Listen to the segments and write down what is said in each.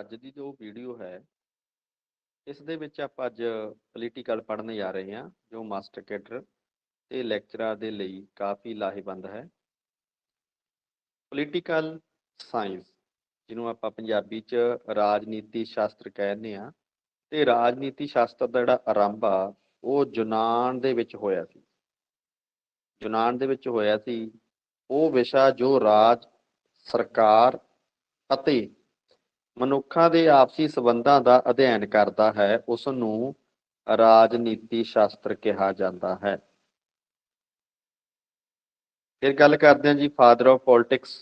ਅੱਜ ਦੀ ਜੋ ਵੀਡੀਓ ਹੈ, ਇਸ ਦੇ ਵਿੱਚ ਆਪਾਂ ਅੱਜ ਪੋਲੀਟੀਕਲ ਪੜ੍ਹਨ ਜਾ ਰਹੇ ਹਾਂ, ਜੋ ਮਾਸਟਰ ਕੈਡਰ ਤੇ ਲੈਕਚਰਾਂ ਦੇ ਲਈ ਕਾਫੀ ਲਾਹੇਵੰਦ ਹੈ। ਪੋਲੀਟੀਕਲ ਸਾਇੰਸ ਜਿਹਨੂੰ ਆਪਾਂ ਪੰਜਾਬੀ 'ਚ ਰਾਜਨੀਤੀ ਸ਼ਾਸਤਰ ਕਹਿੰਦੇ ਆ ਤੇ ਰਾਜਨੀਤੀ ਸ਼ਾਸਤਰ ਦਾ ਜਿਹੜਾ ਆਰੰਭ ਆ, ਉਹ ਯੂਨਾਨ ਦੇ ਵਿੱਚ ਹੋਇਆ ਸੀ। ਯੂਨਾਨ ਦੇ ਵਿੱਚ ਹੋਇਆ ਸੀ, ਉਹ ਵਿਸ਼ਾ ਜੋ ਰਾਜ, ਸਰਕਾਰ ਅਤੇ ਮਨੁੱਖਾਂ ਦੇ ਆਪਸੀ ਸਬੰਧਾਂ ਦਾ ਅਧਿਐਨ ਕਰਦਾ ਹੈ ਉਸ ਨੂੰ ਰਾਜਨੀਤੀ ਸ਼ਾਸਤਰ ਕਿਹਾ ਜਾਂਦਾ ਹੈ। ਫਿਰ ਗੱਲ ਕਰਦੇ ਹਾਂ ਜੀ ਫਾਦਰ ਆਫ ਪੋਲਿਟਿਕਸ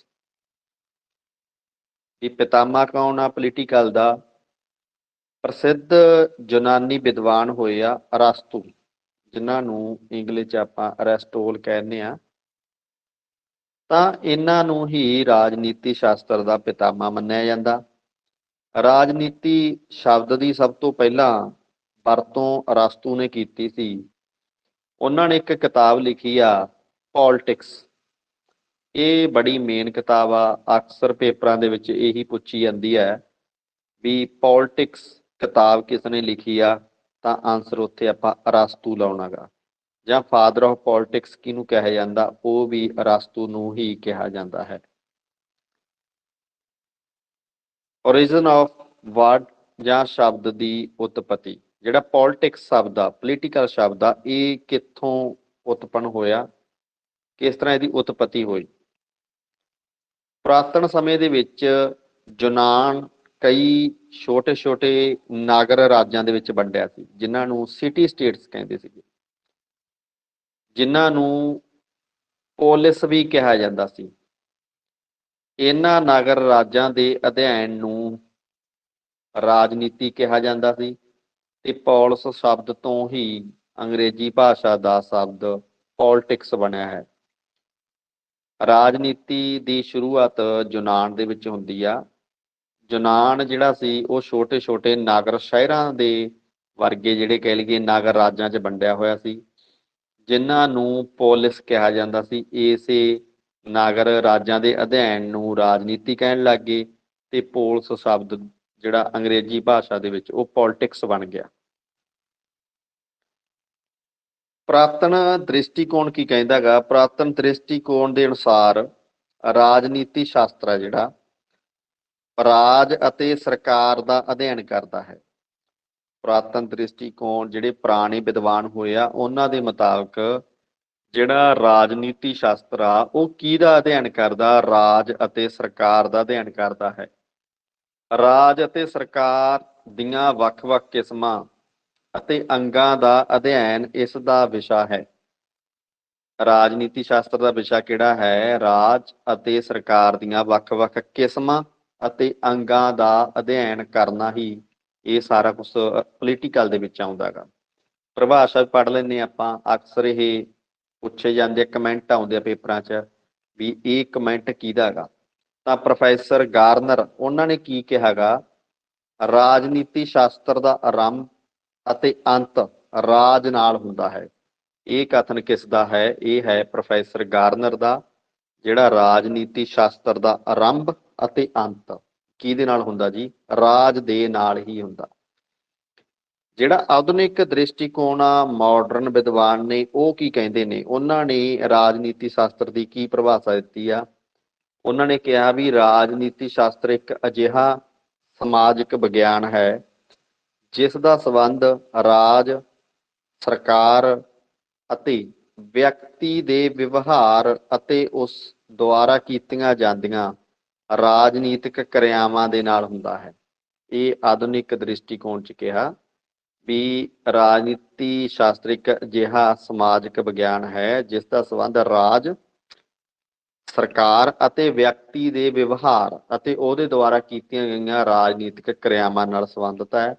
ਵੀ ਪਿਤਾਮਾ ਕੌਣ ਆ ਪੋਲੀਟੀਕਲ ਦਾ ਪ੍ਰਸਿੱਧ ਯੂਨਾਨੀ ਵਿਦਵਾਨ ਹੋਏ ਆ ਅਰਸਤੂ, ਜਿਨ੍ਹਾਂ ਨੂੰ ਇੰਗਲਿਸ਼ 'ਚ ਆਪਾਂ ਅਰਸਟੋਲ ਕਹਿੰਦੇ ਆ ਤਾਂ ਇਹਨਾਂ ਨੂੰ ਹੀ ਰਾਜਨੀਤੀ ਸ਼ਾਸਤਰ ਦਾ ਪਿਤਾਮਾ ਮੰਨਿਆ ਜਾਂਦਾ। ਰਾਜਨੀਤੀ ਸ਼ਬਦ ਦੀ ਸਭ ਤੋਂ ਪਹਿਲਾਂ ਵਰਤੋਂ ਅਰਸਤੂ ਨੇ ਕੀਤੀ ਸੀ। ਉਹਨਾਂ ਨੇ ਇੱਕ ਕਿਤਾਬ ਲਿਖੀ ਆ, ਪੋਲਿਟਿਕਸ। ਇਹ ਬੜੀ ਮੇਨ ਕਿਤਾਬ ਆ, ਅਕਸਰ ਪੇਪਰਾਂ ਦੇ ਵਿੱਚ ਇਹੀ ਪੁੱਛੀ ਜਾਂਦੀ ਹੈ ਵੀ ਪੋਲਿਟਿਕਸ ਕਿਤਾਬ ਕਿਸ ਨੇ ਲਿਖੀ ਆ, ਤਾਂ ਆਨਸਰ ਉੱਥੇ ਆਪਾਂ ਅਰਸਤੂ ਲਾਉਣਾਗਾ। ਜਾਂ ਫਾਦਰ ਆਫ ਪੋਲਿਟਿਕਸ ਕਿਹਨੂੰ ਕਿਹਾ ਜਾਂਦਾ, ਉਹ ਵੀ ਅਰਸਤੂ ਨੂੰ ਹੀ ਕਿਹਾ ਜਾਂਦਾ ਹੈ। Origin of word ਜਾਂ ਸ਼ਬਦ ਦੀ ਉਤਪਤੀ, ਜਿਹੜਾ ਪੋਲਿਟਿਕਸ ਸ਼ਬਦ ਆ ਪੋਲੀਟੀਕਲ ਸ਼ਬਦ ਆ, ਇਹ ਕਿੱਥੋਂ ਉਤਪੰਨ ਹੋਇਆ, ਕਿਸ ਤਰ੍ਹਾਂ ਇਹਦੀ ਉਤਪਤੀ ਹੋਈ? ਪੁਰਾਤਨ ਸਮੇਂ ਦੇ ਵਿੱਚ ਯੂਨਾਨ ਕਈ ਛੋਟੇ-ਛੋਟੇ ਨਾਗਰ ਰਾਜਾਂ ਦੇ ਵਿੱਚ ਵੰਡਿਆ ਸੀ, ਜਿਨ੍ਹਾਂ ਨੂੰ ਸਿਟੀ ਸਟੇਟਸ ਕਹਿੰਦੇ ਸੀਗੇ, ਜਿਨ੍ਹਾਂ ਨੂੰ ਪੋਲਿਸ ਵੀ ਕਿਹਾ ਜਾਂਦਾ ਸੀ। ਇਹਨਾਂ ਨਗਰ ਰਾਜਾਂ ਦੇ ਅਧਿਐਨ ਨੂੰ ਰਾਜਨੀਤੀ ਕਿਹਾ ਜਾਂਦਾ ਸੀ ਤੇ ਪੌਲਸ ਸ਼ਬਦ ਤੋਂ ਹੀ ਅੰਗਰੇਜ਼ੀ ਭਾਸ਼ਾ ਦਾ ਸ਼ਬਦ ਪੋਲਿਟਿਕਸ ਬਣਿਆ ਹੈ। ਰਾਜਨੀਤੀ ਦੀ ਸ਼ੁਰੂਆਤ ਯੂਨਾਨ ਦੇ ਵਿੱਚ ਹੁੰਦੀ ਆ। ਯੂਨਾਨ ਜਿਹੜਾ ਸੀ ਉਹ ਛੋਟੇ-ਛੋਟੇ ਨਗਰ ਸ਼ਹਿਰਾਂ ਦੇ ਵਰਗੇ ਜਿਹੜੇ ਕਹਿ ਲਈਏ ਨਗਰ ਰਾਜਾਂ 'ਚ ਵੰਡਿਆ ਹੋਇਆ ਸੀ, ਜਿਨ੍ਹਾਂ ਨੂੰ ਪੋਲਿਸ ਕਿਹਾ ਜਾਂਦਾ ਸੀ। ਇਸੇ ਨਾਗਰ ਰਾਜਾਂ ਦੇ ਅਧਿਐਨ ਨੂੰ ਰਾਜਨੀਤੀ ਕਹਿਣ ਲੱਗ ਲੱਗੇ ਤੇ ਪੋਲਸ ਸ਼ਬਦ ਜਿਹੜਾ ਅੰਗਰੇਜ਼ੀ ਭਾਸ਼ਾ ਦੇ ਵਿੱਚ ਉਹ ਪੋਲਿਟਿਕਸ ਬਣ ਗਿਆ। ਪ੍ਰਾਤਨ ਦ੍ਰਿਸ਼ਟੀਕੋਣ ਕੀ ਕਹਿੰਦਾਗਾ ਪ੍ਰਾਤਨ ਦ੍ਰਿਸ਼ਟੀਕੋਣ ਦੇ ਅਨੁਸਾਰ ਰਾਜਨੀਤੀ ਸ਼ਾਸਤਰ ਹੈ ਜਿਹੜਾ ਰਾਜ ਅਤੇ ਸਰਕਾਰ ਦਾ ਅਧਿਐਨ ਕਰਦਾ ਹੈ। ਪ੍ਰਾਤਨ ਦ੍ਰਿਸ਼ਟੀਕੋਣ ਜਿਹੜੇ ਪੁਰਾਣੇ ਵਿਦਵਾਨ ਹੋਏ ਆ, ਉਹਨਾਂ ਦੇ ਮੁਤਾਬਕ ਜਿਹੜਾ ਰਾਜਨੀਤੀ ਸ਼ਾਸਤਰ ਆ, ਉਹ ਕਿਹਦਾ ਅਧਿਐਨ ਕਰਦਾ? ਰਾਜ ਅਤੇ ਸਰਕਾਰ ਦਾ ਅਧਿਐਨ ਕਰਦਾ ਹੈ। ਰਾਜ ਅਤੇ ਸਰਕਾਰ ਦੀਆਂ ਵੱਖ-ਵੱਖ ਕਿਸਮਾਂ ਅਤੇ ਅੰਗਾਂ ਦਾ ਅਧਿਐਨ ਇਸ ਦਾ ਵਿਸ਼ਾ ਹੈ। ਰਾਜਨੀਤੀ ਸ਼ਾਸਤਰ ਦਾ ਵਿਸ਼ਾ ਕਿਹੜਾ ਹੈ? ਰਾਜ ਅਤੇ ਸਰਕਾਰ ਦੀਆਂ ਵੱਖ-ਵੱਖ ਕਿਸਮਾਂ ਅਤੇ ਅੰਗਾਂ ਦਾ ਅਧਿਐਨ ਕਰਨਾ ਹੀ ਇਹ ਸਾਰਾ ਕੁਝ ਪੋਲੀਟੀਕਲ ਦੇ ਵਿੱਚ ਆਉਂਦਾਗਾ ਪਰਿਭਾਸ਼ਾ ਪੜ੍ਹ ਲੈਂਦੇ ਆਪਾਂ। ਅਕਸਰ ਇਹ ਪੁੱਛੇ ਜਾਂਦੇ ਕਮੈਂਟ ਆਉਂਦੇ ਆ ਪੇਪਰਾਂ 'ਚ ਵੀ ਇਹ ਕਮੈਂਟ ਕਿਹਦਾ ਹੈਗਾ? ਤਾਂ ਪ੍ਰੋਫੈਸਰ ਗਾਰਨਰ, ਉਹਨਾਂ ਨੇ ਕੀ ਕਿਹਾਗਾ ਰਾਜਨੀਤੀ ਸ਼ਾਸਤਰ ਦਾ ਆਰੰਭ ਅਤੇ ਅੰਤ ਰਾਜ ਨਾਲ ਹੁੰਦਾ ਹੈ। ਇਹ ਕਥਨ ਕਿਸ ਦਾ ਹੈ? ਇਹ ਹੈ ਪ੍ਰੋਫੈਸਰ ਗਾਰਨਰ ਦਾ, ਜਿਹੜਾ ਰਾਜਨੀਤੀ ਸ਼ਾਸਤਰ ਦਾ ਆਰੰਭ ਅਤੇ ਅੰਤ। ਕਿਹਦੇ ਨਾਲ ਹੁੰਦਾ ਜੀ? ਰਾਜ ਦੇ ਨਾਲ ਹੀ ਹੁੰਦਾ। ਜਿਹੜਾ ਆਧੁਨਿਕ ਦ੍ਰਿਸ਼ਟੀਕੋਣ ਆ ਮਾਡਰਨ ਵਿਦਵਾਨ ਨੇ, ਉਹ ਕੀ ਕਹਿੰਦੇ ਨੇ? ਉਹਨਾਂ ਨੇ ਰਾਜਨੀਤੀ ਸ਼ਾਸਤਰ ਦੀ ਕੀ ਪਰਿਭਾਸ਼ਾ ਦਿੱਤੀ ਆ? ਉਹਨਾਂ ਨੇ ਕਿਹਾ ਵੀ ਰਾਜਨੀਤੀ ਸ਼ਾਸਤਰ ਇੱਕ ਅਜਿਹਾ ਸਮਾਜਿਕ ਵਿਗਿਆਨ ਹੈ ਜਿਸ ਦਾ ਸੰਬੰਧ ਰਾਜ, ਸਰਕਾਰ ਅਤੇ ਵਿਅਕਤੀ ਦੇ ਵਿਵਹਾਰ ਅਤੇ ਉਸ ਦੁਆਰਾ ਕੀਤੀਆਂ ਜਾਂਦੀਆਂ ਰਾਜਨੀਤਿਕ ਕਿਰਿਆਵਾਂ ਦੇ ਨਾਲ ਹੁੰਦਾ ਹੈ। ਇਹ ਆਧੁਨਿਕ ਦ੍ਰਿਸ਼ਟੀਕੋਣ ਚ ਕਿਹਾ ਵੀ ਰਾਜਨੀਤੀ ਸ਼ਾਸਤਰ ਇੱਕ ਅਜਿਹਾ ਸਮਾਜਿਕ ਵਿਗਿਆਨ ਹੈ, ਜਿਸ ਦਾ ਸੰਬੰਧ ਰਾਜ, ਸਰਕਾਰ ਅਤੇ ਵਿਅਕਤੀ ਦੇ ਵਿਵਹਾਰ ਅਤੇ ਉਹਦੇ ਦੁਆਰਾ ਕੀਤੀਆਂ ਗਈਆਂ ਰਾਜਨੀਤਿਕ ਕਿਰਿਆਵਾਂ ਨਾਲ ਸੰਬੰਧਿਤ ਹੈ।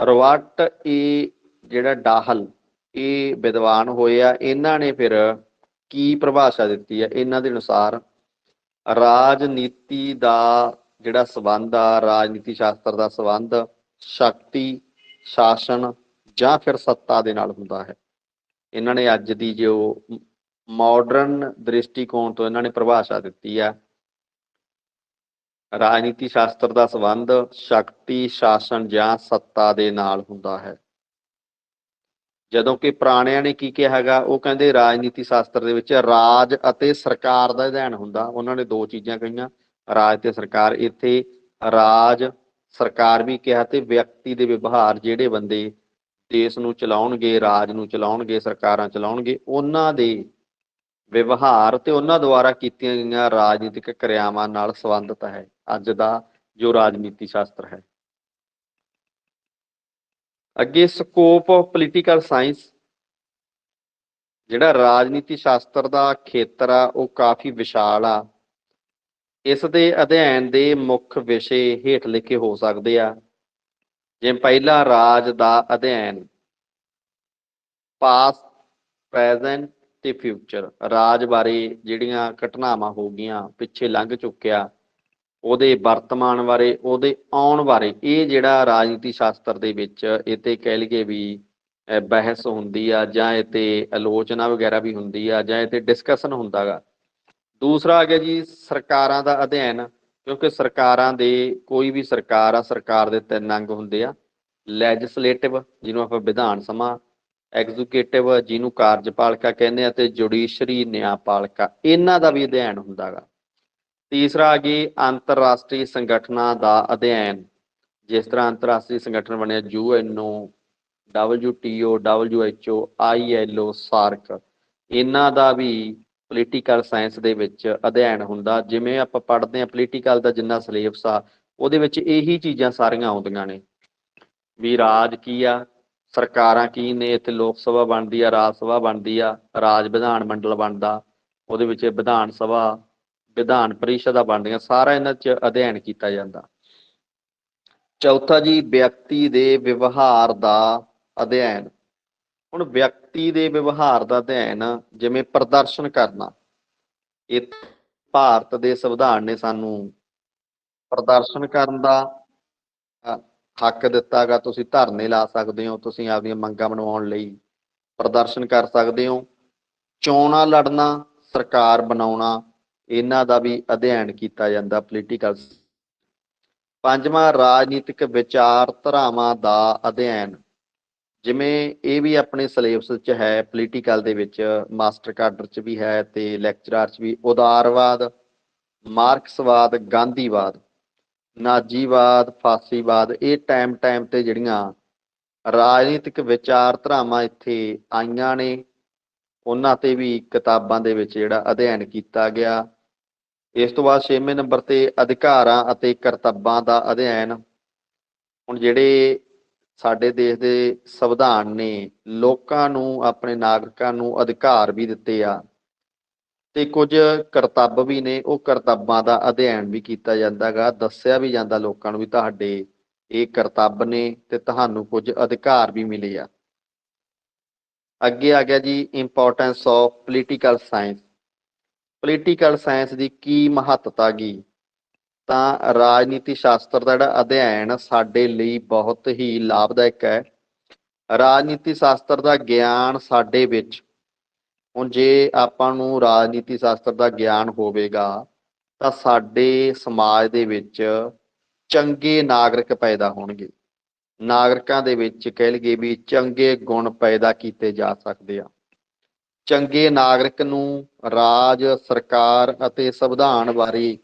ਰਵਾਟ ਇਹ ਜਿਹੜਾ ਡਾਹਲ, ਇਹ ਵਿਦਵਾਨ ਹੋਏ ਆ, ਇਹਨਾਂ ਨੇ ਫਿਰ ਕੀ ਪਰਿਭਾਸ਼ਾ ਦਿੱਤੀ ਹੈ? ਇਹਨਾਂ ਦੇ ਅਨੁਸਾਰ ਰਾਜਨੀਤੀ ਦਾ ਜਿਹੜਾ ਸਬੰਧ ਆ, ਰਾਜਨੀਤੀ ਸ਼ਾਸਤਰ ਦਾ ਸਬੰਧ, ਸ਼ਕਤੀ ਸ਼ਾਸਨ ਜਾਂ ਫਿਰ ਸੱਤਾ ਦੇ ਨਾਲ ਹੁੰਦਾ ਹੈ। ਇਹਨਾਂ ਨੇ ਅੱਜ ਦੀ ਜੋ ਮਾਡਰਨ ਦ੍ਰਿਸ਼ਟੀਕੋਣ ਤੋਂ ਇਹਨਾਂ ਨੇ ਪਰਿਭਾਸ਼ਾ ਦਿੱਤੀ ਆ ਰਾਜਨੀਤੀ ਸ਼ਾਸਤਰ ਦਾ ਸੰਬੰਧ ਸ਼ਕਤੀ, ਸ਼ਾਸਨ ਜਾਂ ਸੱਤਾ ਦੇ ਨਾਲ ਹੁੰਦਾ ਹੈ। ਜਦੋਂ ਕਿ ਪੁਰਾਣਿਆਂ ਨੇ ਕੀ ਕਿਹਾ ਹੈਗਾ, ਉਹ ਕਹਿੰਦੇ ਰਾਜਨੀਤੀ ਸ਼ਾਸਤਰ ਦੇ ਵਿੱਚ ਰਾਜ ਅਤੇ ਸਰਕਾਰ ਦਾ ਅਧਿਐਨ ਹੁੰਦਾ। ਉਹਨਾਂ ਨੇ ਦੋ ਚੀਜ਼ਾਂ ਕਹੀਆਂ, ਰਾਜ ਤੇ ਸਰਕਾਰ। ਇੱਥੇ ਰਾਜ ਸਰਕਾਰ ਵੀ ਕਿਹਾ ਤੇ ਵਿਅਕਤੀ ਦੇ ਵਿਵਹਾਰ ਜਿਹੜੇ ਬੰਦੇ ਦੇਸ਼ ਨੂੰ ਚਲਾਉਣਗੇ, ਰਾਜ ਨੂੰ ਚਲਾਉਣਗੇ, ਸਰਕਾਰਾਂ ਚਲਾਉਣਗੇ, ਉਹਨਾਂ ਦੇ ਵਿਵਹਾਰ ਤੇ ਉਹਨਾਂ ਦੁਆਰਾ ਕੀਤੀਆਂ ਗਈਆਂ ਰਾਜਨੀਤਿਕ ਕਿਰਿਆਵਾਂ ਨਾਲ ਸੰਬੰਧਿਤ ਹੈ। ਅੱਜ ਦਾ ਜੋ ਰਾਜਨੀਤੀ ਸ਼ਾਸਤਰ ਹੈ। ਅੱਗੇ ਸਕੋਪ ਆਫ ਪੋਲੀਟੀਕਲ ਸਾਇੰਸ ਜਿਹੜਾ ਰਾਜਨੀਤੀ ਸ਼ਾਸਤਰ ਦਾ ਖੇਤਰ ਆ, ਉਹ ਕਾਫੀ ਵਿਸ਼ਾਲ ਆ। ਇਸ ਦੇ ਅਧਿਐਨ ਦੇ ਮੁੱਖ ਵਿਸ਼ੇ ਹੇਠ ਲਿਖੇ ਹੋ ਸਕਦੇ ਆ। ਜਿਵੇਂ ਪਹਿਲਾ ਰਾਜ ਦਾ ਅਧਿਐਨ ਪਾਸਟ ਪ੍ਰੈਜ਼ੈਂਟ ਤੇ ਫਿਊਚਰ ਰਾਜ ਬਾਰੇ ਜਿਹੜੀਆਂ ਘਟਨਾਵਾਂ ਹੋ ਗਈਆਂ, ਪਿੱਛੇ ਲੰਘ ਚੁੱਕਿਆ, ਉਹਦੇ ਵਰਤਮਾਨ ਬਾਰੇ, ਉਹਦੇ ਆਉਣ ਬਾਰੇ, ਇਹ ਜਿਹੜਾ ਰਾਜਨੀਤੀ ਸ਼ਾਸਤਰ ਦੇ ਵਿੱਚ ਇਹ ਤੇ ਕਹਿ ਲਈਏ ਵੀ ਬਹਿਸ ਹੁੰਦੀ ਆ ਜਾਂ ਇਹ ਤੇ ਆਲੋਚਨਾ ਵਗੈਰਾ ਵੀ ਹੁੰਦੀ ਆ ਜਾਂ ਇਹ ਤੇ ਡਿਸਕਸ਼ਨ ਹੁੰਦਾਗਾ ਦੂਸਰਾ ਆ ਗਿਆ ਜੀ ਸਰਕਾਰਾਂ ਦਾ ਅਧਿਐਨ, ਕਿਉਂਕਿ ਸਰਕਾਰਾਂ ਦੇ ਕੋਈ ਵੀ ਸਰਕਾਰ ਆ, ਸਰਕਾਰ ਦੇ ਤਿੰਨ ਅੰਗ ਹੁੰਦੇ ਆ ਲੈਜਿਸਲੇਟਿਵ ਜਿਹਨੂੰ ਆਪਾਂ ਵਿਧਾਨ ਸਭਾ ਐਗਜ਼ੀਕਿਊਟਿਵ ਜਿਹਨੂੰ ਕਾਰਜਪਾਲਿਕਾ ਕਹਿੰਦੇ ਆ ਤੇ ਜੁਡੀਸ਼ਰੀ, ਨਿਆਂਪਾਲਿਕਾ, ਇਹਨਾਂ ਦਾ ਵੀ ਅਧਿਐਨ ਹੁੰਦਾਗਾ ਤੀਸਰਾ ਆ ਗਈ ਅੰਤਰਰਾਸ਼ਟਰੀ ਸੰਗਠਨਾਂ ਦਾ ਅਧਿਐਨ, ਜਿਸ ਤਰ੍ਹਾਂ ਅੰਤਰਰਾਸ਼ਟਰੀ ਸੰਗਠਨ ਬਣਿਆ UNO WTO WHO ILO SAARC, ਇਹਨਾਂ ਦਾ ਵੀ ਪੋਲੀਟੀਕਲ ਸਾਇੰਸ ਦੇ ਵਿੱਚ ਅਧਿਐਨ ਹੁੰਦਾ, ਜਿਵੇਂ ਆਪਾਂ ਪੜ੍ਹਦੇ ਆ ਪੋਲੀਟੀਕਲ ਦਾ ਜਿੰਨਾ ਸਿਲੇਬਸ ਆ, ਉਹਦੇ ਵਿੱਚ ਇਹੀ ਚੀਜ਼ਾਂ ਸਾਰੀਆਂ ਆਉਂਦੀਆਂ ਨੇ। ਵੀ ਰਾਜ ਕੀ ਆ, ਸਰਕਾਰਾਂ ਕੀ ਨੇ, ਇੱਥੇ ਲੋਕ ਸਭਾ ਬਣਦੀ ਆ, ਰਾਜ ਸਭਾ ਬਣਦੀ ਆ, ਰਾਜ ਵਿਧਾਨ ਮੰਡਲ ਬਣਦਾ, ਉਹਦੇ ਵਿੱਚ ਵਿਧਾਨ ਸਭਾ, ਵਿਧਾਨ ਪਰਿਸ਼ਦ ਆ ਬਣਦੀਆਂ, ਸਾਰਾ ਇਹਨਾਂ 'ਚ ਅਧਿਐਨ ਕੀਤਾ ਜਾਂਦਾ। ਚੌਥਾ ਜੀ ਵਿਅਕਤੀ ਦੇ ਵਿਵਹਾਰ ਦਾ ਅਧਿਐਨ। ਹੁਣ ਵਿਅਕਤੀ ਦੇ ਵਿਵਹਾਰ ਦਾ ਅਧਿਐਨ ਜਿਵੇਂ ਪ੍ਰਦਰਸ਼ਨ ਕਰਨਾ ਇਹ ਭਾਰਤ ਦੇ ਸੰਵਿਧਾਨ ਨੇ ਸਾਨੂੰ ਪ੍ਰਦਰਸ਼ਨ ਕਰਨ ਦਾ ਅ, ਹੱਕ ਦਿੱਤਾਗਾ ਤੁਸੀਂ ਧਰਨੇ ਲਾ ਸਕਦੇ ਹੋ ਤੁਸੀਂ ਆਪਦੀਆਂ ਮੰਗਾਂ ਮਨਵਾਉਣ ਲਈ ਪ੍ਰਦਰਸ਼ਨ ਕਰ ਸਕਦੇ ਹੋ। ਚੋਣਾਂ ਲੜਨਾ ਸਰਕਾਰ ਬਣਾਉਣਾ ਇਹਨਾਂ ਦਾ ਵੀ ਅਧਿਐਨ ਕੀਤਾ ਜਾਂਦਾ ਪੋਲੀਟੀਕਲ ਪੰਜਵਾਂ ਰਾਜਨੀਤਿਕ ਵਿਚਾਰਧਾਰਾਵਾਂ ਦਾ ਅਧਿਐਨ। ਜਿਵੇਂ ਇਹ ਵੀ ਆਪਣੇ ਸਿਲੇਬਸ 'ਚ ਹੈ ਪੋਲੀਟੀਕਲ ਦੇ ਵਿੱਚ ਮਾਸਟਰ ਕਾਡਰ 'ਚ ਵੀ ਹੈ ਤੇ ਲੈਕਚਰਾਰ 'ਚ ਵੀ, ਉਦਾਰਵਾਦ, ਮਾਰਕਸਵਾਦ, ਗਾਂਧੀਵਾਦ, ਨਾਜੀਵਾਦ, ਫਾਸੀਵਾਦ, ਇਹ ਟਾਈਮ ਟਾਈਮ ਤੇ ਜਿਹੜੀਆਂ ਰਾਜਨੀਤਿਕ ਵਿਚਾਰਧਾਰਾਵਾਂ ਇੱਥੇ ਆਈਆਂ ਨੇ, ਉਹਨਾਂ ਤੇ ਵੀ ਕਿਤਾਬਾਂ ਦੇ ਵਿੱਚ ਜਿਹੜਾ ਅਧਿਐਨ ਕੀਤਾ ਗਿਆ। ਇਸ ਤੋਂ ਬਾਅਦ 6ਵੇਂ ਨੰਬਰ ਤੇ ਅਧਿਕਾਰਾਂ ਅਤੇ ਕਰਤੱਵਾਂ ਦਾ ਅਧਿਐਨ। ਹੁਣ ਜਿਹੜੇ ਸਾਡੇ ਦੇਸ਼ ਦੇ ਸੰਵਿਧਾਨ ਨੇ ਲੋਕਾਂ ਨੂੰ, ਆਪਣੇ ਨਾਗਰਿਕਾਂ ਨੂੰ ਅਧਿਕਾਰ ਵੀ ਦਿੱਤੇ ਆ ਤੇ ਕੁਝ ਕਰਤੱਵ ਵੀ ਨੇ, ਉਹ ਕਰਤੱਵਾਂ ਦਾ ਅਧਿਐਨ ਵੀ ਕੀਤਾ ਜਾਂਦਾਗਾ ਦੱਸਿਆ ਵੀ ਜਾਂਦਾ ਲੋਕਾਂ ਨੂੰ ਵੀ ਤੁਹਾਡੇ ਇਹ ਕਰਤੱਵ ਨੇ ਤੇ ਤੁਹਾਨੂੰ ਕੁਝ ਅਧਿਕਾਰ ਵੀ ਮਿਲੇ ਆ। ਅੱਗੇ ਆ ਗਿਆ ਜੀ importance of political science political science ਦੀ ਕੀ ਮਹੱਤਤਾ ਗਈ ਤਾਂ ਰਾਜਨੀਤੀ ਸ਼ਾਸਤਰ ਦਾ ਜਿਹੜਾ ਅਧਿਐਨ ਸਾਡੇ ਲਈ ਬਹੁਤ ਹੀ ਲਾਭਦਾਇਕ ਹੈ। ਰਾਜਨੀਤੀ ਸ਼ਾਸਤਰ ਦਾ ਗਿਆਨ ਸਾਡੇ ਵਿੱਚ। ਹੁਣ ਜੇ ਆਪਾਂ ਨੂੰ ਰਾਜਨੀਤੀ ਸ਼ਾਸਤਰ ਦਾ ਗਿਆਨ ਹੋਵੇਗਾ, ਤਾਂ ਸਾਡੇ ਸਮਾਜ ਦੇ ਵਿੱਚ ਚੰਗੇ ਨਾਗਰਿਕ ਪੈਦਾ ਹੋਣਗੇ। ਨਾਗਰਿਕਾਂ ਦੇ ਵਿੱਚ ਕਹਿ ਲਈਏ ਵੀ ਚੰਗੇ ਗੁਣ ਪੈਦਾ ਕੀਤੇ ਜਾ ਸਕਦੇ ਆ। ਚੰਗੇ ਨਾਗਰਿਕ ਨੂੰ ਰਾਜ, ਸਰਕਾਰ ਅਤੇ ਸੰਵਿਧਾਨ ਬਾਰੇ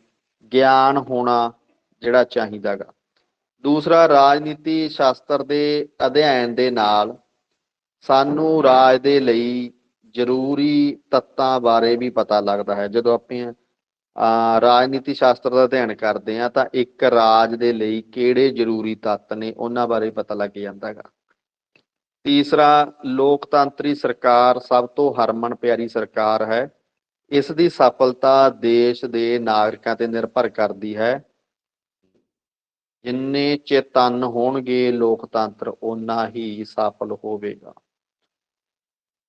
ਗਿਆਨ ਹੋਣਾ ਜਿਹੜਾ ਚਾਹੀਦਾਗਾ। ਦੂਸਰਾ, ਰਾਜਨੀਤੀ ਸ਼ਾਸਤਰ ਦੇ ਅਧਿਐਨ ਦੇ ਨਾਲ ਸਾਨੂੰ ਰਾਜ ਦੇ ਲਈ ਜ਼ਰੂਰੀ ਤੱਤਾਂ ਬਾਰੇ ਵੀ ਪਤਾ ਲੱਗਦਾ ਹੈ। ਜਦੋਂ ਆਪਾਂ, ਅਹ, ਰਾਜਨੀਤੀ ਸ਼ਾਸਤਰ ਦਾ ਅਧਿਐਨ ਕਰਦੇ ਆ ਤਾਂ ਇੱਕ ਰਾਜ ਦੇ ਲਈ ਕਿਹੜੇ ਜ਼ਰੂਰੀ ਤੱਤ ਨੇ ਉਹਨਾਂ ਬਾਰੇ ਪਤਾ ਲੱਗ ਜਾਂਦਾ ਹੈਗਾ ਤੀਸਰਾ, ਲੋਕਤੰਤਰੀ ਸਰਕਾਰ ਸਭ ਤੋਂ ਹਰਮਨ ਪਿਆਰੀ ਸਰਕਾਰ ਹੈ। ਇਸ ਦੀ ਸਫਲਤਾ ਦੇਸ਼ ਦੇ ਨਾਗਰਿਕਾਂ ਤੇ ਨਿਰਭਰ ਕਰਦੀ ਹੈ। ਜਿੰਨੇ ਚੇਤਨ ਹੋਣਗੇ, ਲੋਕਤੰਤਰ ਓਨਾ ਹੀ ਸਫਲ ਹੋਵੇਗਾ।